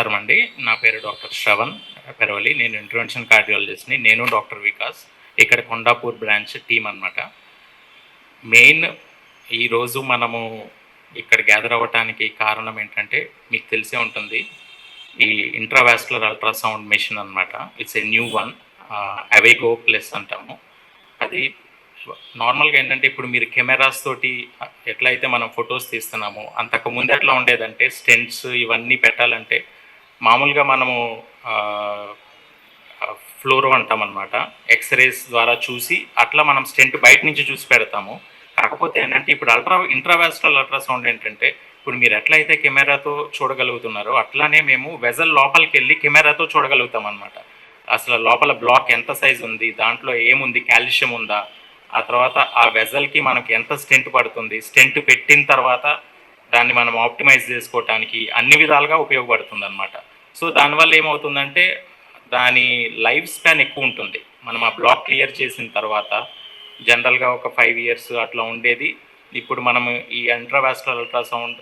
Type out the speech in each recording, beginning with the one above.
నమస్కారం అండి. నా పేరు డాక్టర్ శ్రవణ్ పెరవలి. నేను ఇంటర్వెన్షన్ కార్డియాలజిస్ట్ని. నేను డాక్టర్ వికాస్. ఇక్కడ కొండాపూర్ బ్రాంచ్ టీం అనమాట మెయిన్ ఈరోజు మనము ఇక్కడ గ్యాదర్ అవ్వటానికి కారణం ఏంటంటే మీకు తెలిసే ఉంటుంది ఈ ఇంట్రావాస్కులర్ అల్ట్రాసౌండ్ మిషన్ అనమాట it's a new one AVVIGO plus అంటాము. అది నార్మల్గా ఏంటంటే ఇప్పుడు మీరు కెమెరాస్ తోటి ఎట్లయితే మనం ఫొటోస్ తీస్తున్నామో అంతకు ముందు ఎట్లా ఉండేదంటే స్టెంట్స్ ఇవన్నీ పెట్టాలంటే మామూలుగా మనము ఫ్లోరో అంటామన్నమాట. అనమాట ఎక్స్రేస్ ద్వారా చూసి అట్లా మనం స్టెంట్ బయట నుంచి చూసి పెడతాము. కాకపోతే ఏంటంటే ఇప్పుడు అల్ట్రా ఇంట్రావాస్టల్ అల్ట్రాసౌండ్ ఏంటంటే ఇప్పుడు మీరు ఎట్లయితే కెమెరాతో చూడగలుగుతున్నారో అట్లానే మేము వెజల్ లోపలికి వెళ్ళి కెమెరాతో చూడగలుగుతాం అనమాట అసలు లోపల బ్లాక్ ఎంత సైజ్ ఉంది దాంట్లో ఏముంది కాల్షియం ఉందా? ఆ తర్వాత ఆ వెజల్కి మనకి ఎంత స్టెంట్ పడుతుంది? స్టెంట్ పెట్టిన తర్వాత దాన్ని మనం ఆప్టిమైజ్ చేసుకోవటానికి అన్ని విధాలుగా ఉపయోగపడుతుంది అనమాట సో దానివల్ల ఏమవుతుందంటే దాని లైఫ్ స్పాన్ ఎక్కువ ఉంటుంది. మనం ఆ బ్లాక్ క్లియర్ చేసిన తర్వాత జనరల్గా ఒక ఫైవ్ ఇయర్స్ అట్లా ఉండేది. ఇప్పుడు మనం ఈ అంట్రావాస్కులర్ అల్ట్రాసౌండ్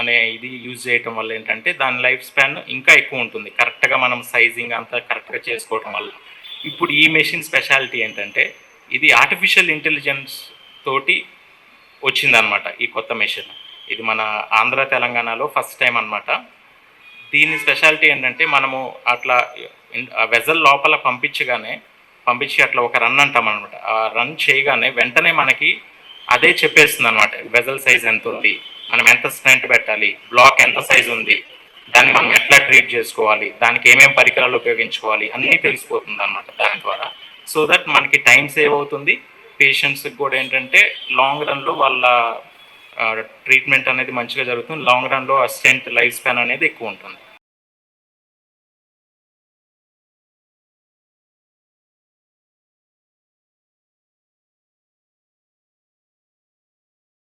అనే ఇది యూజ్ చేయటం వల్ల ఏంటంటే దాని లైఫ్ స్పాన్ ఇంకా ఎక్కువ ఉంటుంది. కరెక్ట్గా మనం సైజింగ్ అంతా కరెక్ట్గా చేసుకోవటం వల్ల. ఇప్పుడు ఈ మెషిన్ స్పెషాలిటీ ఏంటంటే ఇది ఆర్టిఫిషియల్ ఇంటెలిజెన్స్ తోటి వచ్చిందనమాట ఈ కొత్త మెషిన్. ఇది మన ఆంధ్ర తెలంగాణలో ఫస్ట్ టైం అన్నమాట. దీని స్పెషాలిటీ ఏంటంటే మనము అట్లా వెజల్ లోపల పంపించగానే పంపించి అట్లా ఒక రన్ అంటాం అనమాట ఆ రన్ చేయగానే వెంటనే మనకి అదే చెప్పేస్తుంది అనమాట వెజల్ సైజ్ ఎంత ఉంది? మనం ఎంత స్ట్రెంట్ పెట్టాలి? బ్లాక్ ఎంత సైజ్ ఉంది? దాన్ని మనం ఎట్లా ట్రీట్ చేసుకోవాలి? దానికి ఏమేమి పరికరాలు ఉపయోగించుకోవాలి? అన్నీ తెలిసిపోతుంది అనమాట దాని ద్వారా. సో దట్ మనకి టైం సేవ్ అవుతుంది. పేషెంట్స్కి కూడా ఏంటంటే లాంగ్ రన్లో వాళ్ళ ట్రీట్మెంట్ అనేది మంచిగా జరుగుతుంది. లాంగ్ రన్లో ఆ స్టెంట్ లైఫ్ స్పాన్ అనేది ఎక్కువ ఉంటుంది.